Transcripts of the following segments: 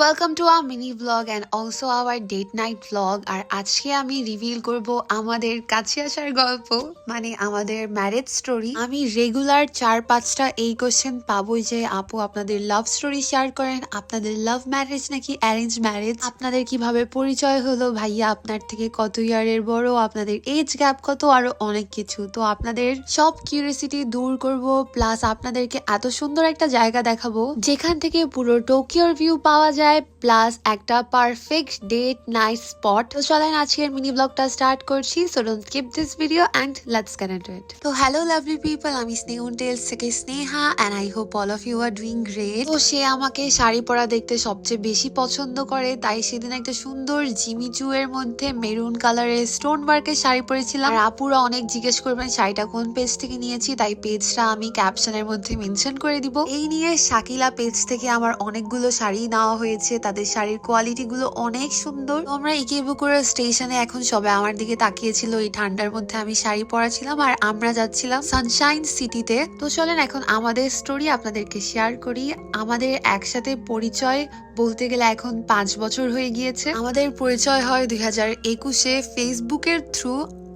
Welcome to our mini vlog and also our date night vlog আর আজকে আমি reveal করব আমাদের কাছে আসার গল্প মানে আমাদের ম্যারেজ স্টোরি আমি রেগুলার চার পাঁচটা এই কোশ্চেন পাবোই যে, আপু আপনাদের লাভ স্টোরি শেয়ার করেন, আপনাদের লাভ ম্যারেজ নাকি অ্যারেঞ্জ ম্যারেজ আপনাদের কীভাবে পরিচয় হলো? ভাইয়া আপনার থেকে কত ইয়ারের বড়? আপনাদের এজ গ্যাপ কত? আরও অনেক কিছু। তো আপনাদের সব কিউরিয়াসিটি দূর করব প্লাস আপনাদেরকে এত সুন্দর একটা জায়গা দেখাবো, যেখান থেকে পুরো টোকিওর ভিউ পাওয়া যায়। প্লাস একটা পারফেক্ট ডেট নাইট স্পট তো চলেন, আজকের মিনি ব্লগটা স্টার্ট করছি। So don't skip this video and let's into it তো হ্যালো লাভলি পিপল আমি স্নেহুন টেলস থেকে Sneha and I hope all of you are doing great তো সে আমাকে শাড়ি পরা দেখতে সবচেয়ে বেশি পছন্দ করে, তাই সেদিন একটা সুন্দর জিমিচু এর মধ্যে মেরুন কালারের স্টোন ওয়ার্কের শাড়ি পরেছিলাম। আর আপুরা অনেক জিজ্ঞেস করবেন, শাড়িটা কোন পেজ থেকে নিয়েছি? তাই পেজটা আমি ক্যাপশনের মধ্যে মেনশন করে দিব। এই নিয়ে শাকিলা পেজ থেকে আমার অনেকগুলো শাড়ি নেওয়া হয়েছে। তাদের শাড়ির কোয়ালিটি গুলো অনেক সুন্দর। তোমরা ইকে বুকুরা স্টেশনে এখন সবাই আমার দিকে তাকিয়েছিল, এই ঠান্ডার মধ্যে আমি শাড়ি পরাছিলাম আর আমরা যাচ্ছিলাম সানশাইন সিটিতে তো চলেন এখন আমাদের স্টোরি আপনাদেরকে শেয়ার করি। আমাদের একসাথে পরিচয় বলতে গেলে এখন পাঁচ বছর হয়ে গিয়েছে। আমাদের পরিচয় হয় দুই হাজার একুশে। ফেসবুকের থ্রু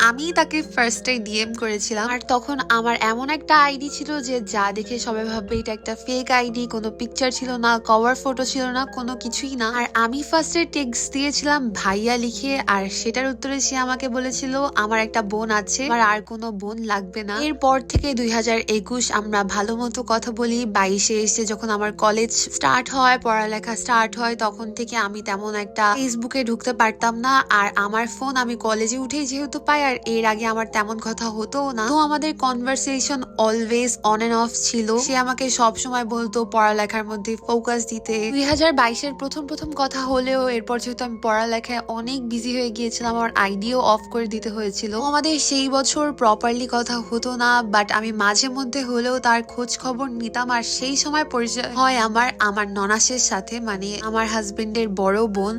আমি তাকে ফার্স্টে ডিএম করেছিলাম। আর তখন আমার এমন একটা আইডি ছিল যে যা দেখে সবাই ভাববে এটা একটা ফেক আইডি কোনো পিকচার ছিল না কভার ফটো ছিল না, কোনো কিছুই না। আর আমি ফার্স্টে টেক্সট দিয়েছিলাম ভাইয়া লিখে, আর সেটার উত্তরে সে আমাকে বলেছিল, আমার একটা বোন আছে আর আর কোনো বোন লাগবে না। এরপর থেকে দুই হাজার একুশ আমরা ভালো মতো কথা বলি। বাইশে এসে যখন আমার কলেজ স্টার্ট হয়, পড়ালেখা স্টার্ট হয়, তখন থেকে আমি তেমন একটা ফেসবুকে ঢুকতে পারতাম না। আর আমার ফোন আমি কলেজে উঠেই যেহেতু পাই, আর এর আগে আমার তেমন কথা হতো না। তো আমাদের conversation always on and off ছিল। সে আমাকে সব সময় বলতো পড়ালেখার মধ্যে ফোকাস দিতে। দুই হাজার বাইশের প্রথম প্রথম কথা হলেও এরপর যেহেতু আমি পড়ালেখায় অনেক বিজি হয়ে গিয়েছিলাম, আমার আইডিও অফ করে দিতে হয়েছিল। আমাদের সেই বছর প্রপারলি কথা হতো না বাট আমি মাঝে মধ্যে হলেও তার খোঁজ খবর নিতাম। আর সেই সময় পরিচয় হয় আমার আমার ননাসের সাথে মানে আমার হাজবেন্ডের বড় বোন,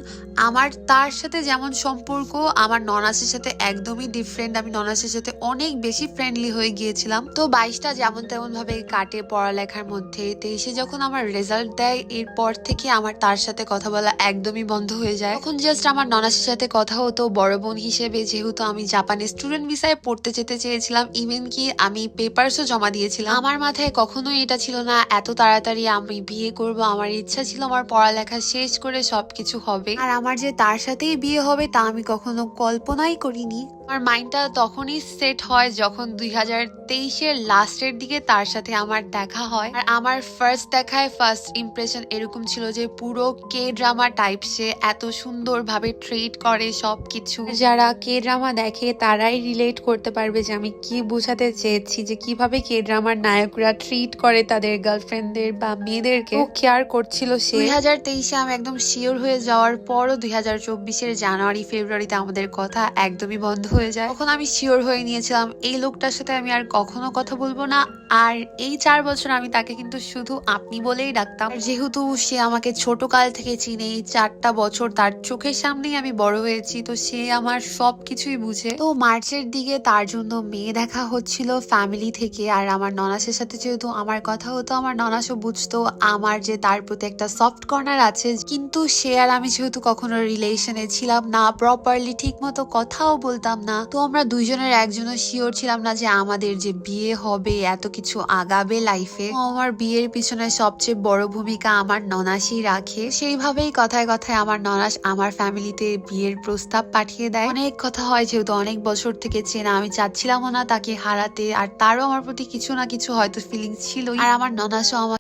আমার তার সাথে যেমন সম্পর্ক, আমার ননাসের সাথে একদমই ডিফারেন্ট আমি ননাসের সাথে অনেক বেশি ফ্রেন্ডলি হয়ে গিয়েছিলাম। তো বাইশটা যেমন তেমন ভাবে কাটে পড়ালেখার মধ্যে। তেইশে যখন আমার রেজাল্ট দেয়, এরপর থেকে আমার তার সাথে কথা বলা একদমই বন্ধ হয়ে যায়। এখন জাস্ট আমার ননাসের সাথে কথা হতো, বড় বোন হিসেবে। যেহেতু আমি জাপানে স্টুডেন্ট ভিসায় পড়তে যেতে চেয়েছিলাম ইভেন কি আমি পেপারসও জমা দিয়েছিলাম। আমার মাথায় কখনোই এটা ছিল না, এত তাড়াতাড়ি আমি বিয়ে করব, আমার ইচ্ছা ছিল আমার পড়ালেখা শেষ করে সবকিছু হবে। আর আমার যে তার সাথেই বিয়ে হবে তা আমি কখনো কল্পনাই করিনি। আমার মাইন্ডটা তখনই সেট হয় যখন দুই হাজার তেইশের লাস্টের দিকে তার সাথে আমার দেখা হয়। আর আমার ফার্স্ট দেখায় ফার্স্ট ইমপ্রেশন এরকম ছিল যে পুরো কে ড্রামা টাইপ সে এত সুন্দর ভাবে ট্রিট করে সবকিছু। যারা কে ড্রামা দেখে তারাই রিলেট করতে পারবে যে আমি কি বোঝাতে চেয়েছি যে কীভাবে কে ড্রামার নায়করা ট্রিট করে তাদের গার্লফ্রেন্ডদের বা মেয়েদেরকে। কেয়ার করছিল সে। দুই হাজার তেইশে আমি একদম শিওর হয়ে যাওয়ার পরও দুই হাজার চব্বিশের জানুয়ারি, ফেব্রুয়ারিতে আমাদের কথা একদমই বন্ধ হয়ে যায়। তখন আমি শিওর হয়ে নিয়েছিলাম, এই লোকটার সাথে আমি আর কখনো কথা বলব না। আর এই চার বছর আমি তাকে কিন্তু শুধু আপনি বলেই ডাকতাম। যেহেতু সে আমাকে ছোট কাল থেকে চিনে, এই চারটা বছর তার চোখের সামনেই আমি বড় হয়েছি, তো সে আমার সব কিছুই বুঝে। তো মার্চের দিকে তার জন্য মেয়ে দেখা হচ্ছিল ফ্যামিলি থেকে, আর আমার ননাসের সাথে যেহেতু আমার কথা হতো, আমার ননাসও বুঝতো আমার যে তার প্রতি একটা সফট কর্নার আছে, কিন্তু সে আর আমি যেহেতু কখনো রিলেশনে ছিলাম না প্রপারলি ঠিক মতো কথাও বলতাম না, তো আমরা দুইজনের একজনও শিওর ছিলাম না যে আমাদের যে বিয়ে হবে, এত কিছু আগাবে লাইফে আমার বিয়ের পিছনে সবচেয়ে বড় ভূমিকা আমার ননাসই রাখে। সেইভাবেই কথায় কথায় আমার ননাস আমার ফ্যামিলিতে বিয়ের প্রস্তাব পাঠিয়ে দেয়। অনেক কথা হয় যেহেতু অনেক বছর থেকে চেনা, আমি চাচ্ছিলামও না তাকে হারাতে, আর তারও আমার প্রতি কিছু না কিছু হয়তো ফিলিংস ছিল আর আমার ননাসও আমার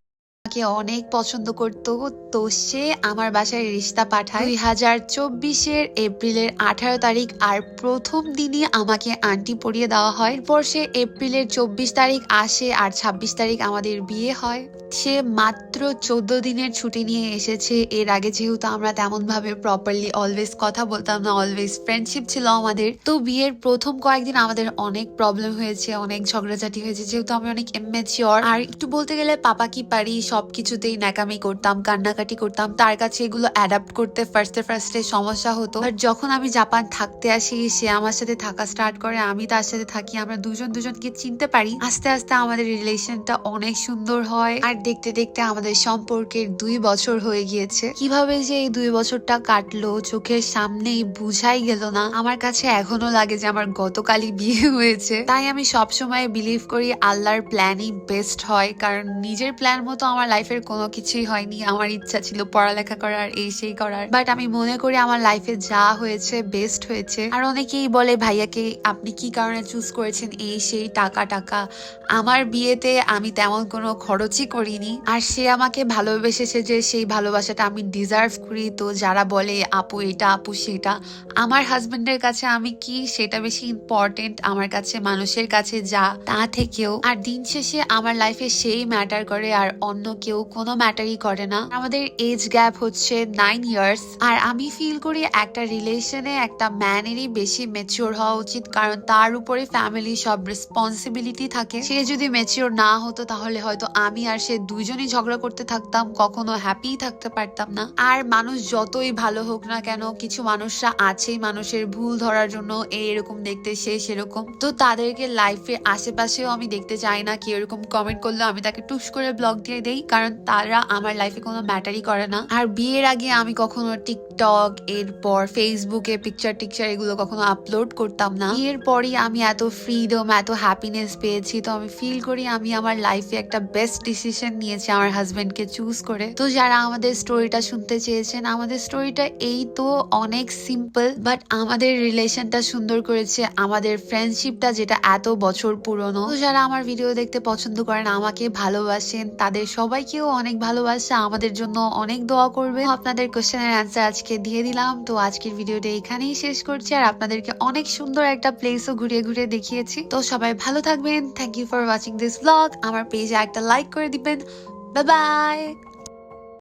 আমাকে অনেক পছন্দ করতো, তো সে আমার বাসায় রিস্তা পাঠায়। দুই হাজার চব্বিশের এপ্রিলের আঠারো তারিখ আর প্রথম দিনই আমাকে আন্টি পরিয়ে দেওয়া হয়। এরপর সে এপ্রিলের চব্বিশ তারিখ আসে আর ছাব্বিশ তারিখ আমাদের বিয়ে হয়। সে মাত্র চোদ্দ দিনের ছুটি নিয়ে এসেছে। এর আগে যেহেতু আমরা তেমন ভাবে প্রপারলি অলওয়েজ কথা বলতাম না অলওয়েজ ফ্রেন্ডশিপ ছিল আমাদের, তো বিয়ের প্রথম কয়েকদিন আমাদের অনেক প্রবলেম হয়েছে, অনেক ঝগড়াঝাটি হয়েছে। যেহেতু আমি অনেক ইমেচিওর আর একটু বলতে গেলে পাপা কি পারি, সব সবকিছুতেই ন্যাকামি করতাম, কান্নাকাটি করতাম। তার কাছে এগুলো অ্যাডাপ্ট করতে ফার্স্টে ফার্স্টে সমস্যা হতো। আর যখন আমি জাপান থাকতে আসি, সে আমার সাথে থাকা স্টার্ট করে, আমি তার সাথে থাকি, আমরা দুজন দুজনকে চিনতে পারি। আস্তে আস্তে আমাদের রিলেশনটা অনেক সুন্দর হয়। আর দেখতে দেখতে আমাদের সম্পর্কের দুই বছর হয়ে গিয়েছে। কীভাবে যে এই দুই বছরটা কাটলো, চোখের সামনেই বুঝাই গেল না। আমার কাছে এখনও লাগে যে আমার গতকালই বিয়ে হয়েছে। তাই আমি সবসময় বিলিভ করি আল্লাহর প্ল্যানই বেস্ট হয়। কারণ নিজের প্ল্যান মতো আমার লাইফের কোনো কিছুই হয়নি। আমার ইচ্ছা ছিল পড়ালেখা করার, এই সেই করার। বাট আমি মনে করি আমার লাইফে যা হয়েছে বেস্ট হয়েছে। আর অনেকেই বলে, ভাইয়াকে আপনি কি কারণে চুজ করেছেন এই সেই টাকা টাকা? আমার বিয়েতে আমি তেমন কোনো খরচই করিনি। আর সে আমাকে ভালোবেসেছে যে সেই ভালোবাসাটা আমি ডিজার্ভ করি। তো যারা বলে, আপু, এটা, আপু, সেটা, আমার হাজবেন্ডের কাছে আমি কি সেটা বেশি ইম্পর্টেন্ট আমার কাছে, মানুষের কাছে যা, তা থেকেও। আর দিন শেষে আমার লাইফে সেই ম্যাটার করে। আর অন্য কেউ কোনো ম্যাটারই করে না। আমাদের এজ গ্যাপ হচ্ছে নাইন ইয়ার্স, আর আমি ফিল করি একটা রিলেশনে একটা ম্যানেরই বেশি মেচিওর হওয়া উচিত, কারণ তার উপরে ফ্যামিলি সব রেসপন্সিবিলিটি থাকে। সে যদি মেচিওর না হতো, তাহলে হয়তো আমি আর সে দুজনই ঝগড়া করতে থাকতাম, কখনো হ্যাপি থাকতে পারতাম না। আর মানুষ যতই ভালো হোক না কেন, কিছু মানুষরা আছেই মানুষের ভুল ধরার জন্য, এরকম দেখতে সে সেরকম। তো তাদেরকে লাইফে আশেপাশেও আমি দেখতে চাই না কি এরকম কমেন্ট করলে আমি তাকে টুস করে ব্লগ দিয়ে দেই। কারণ তারা আমার লাইফে কোনো ম্যাটারই করে না। আর বিয়ের আগে আমি কখনো টিকটক এরপর ফেসবুকে পিকচার টিকচার এগুলো কখনো আপলোড করতাম না। বিয়ের পরই আমি এত ফ্রিডম এত হ্যাপিনেস পেয়েছি, তো আমি ফিল করি আমি আমার লাইফে একটা বেস্ট ডিসিশন নিয়েছি আমার হাজব্যান্ডকে চুজ করে। তো যারা আমাদের স্টোরিটা শুনতে চেয়েছেন, আমাদের স্টোরিটা এই তো অনেক সিম্পল বাট আমাদের রিলেশনটা সুন্দর করেছে, আমাদের ফ্রেন্ডশিপটা যেটা এত বছর পুরনো। তো যারা আমার ভিডিও দেখতে পছন্দ করেন, আমাকে ভালোবাসেন, তাদের সবাইকেও অনেক ভালোবাসা, আমাদের জন্য অনেক দোয়া করবে আপনাদের কোশ্চেনের অ্যান্সার আজকে দিয়ে দিলাম। তো আজকের ভিডিওটা এখানেই শেষ করছি। আর আপনাদেরকে অনেক সুন্দর একটা প্লেসও ঘুরিয়ে ঘুরিয়ে দেখিয়েছি। তো সবাই ভালো থাকবেন। Thank you for watching this vlog আমার পেজে একটা লাইক করে দিবেন। Bye bye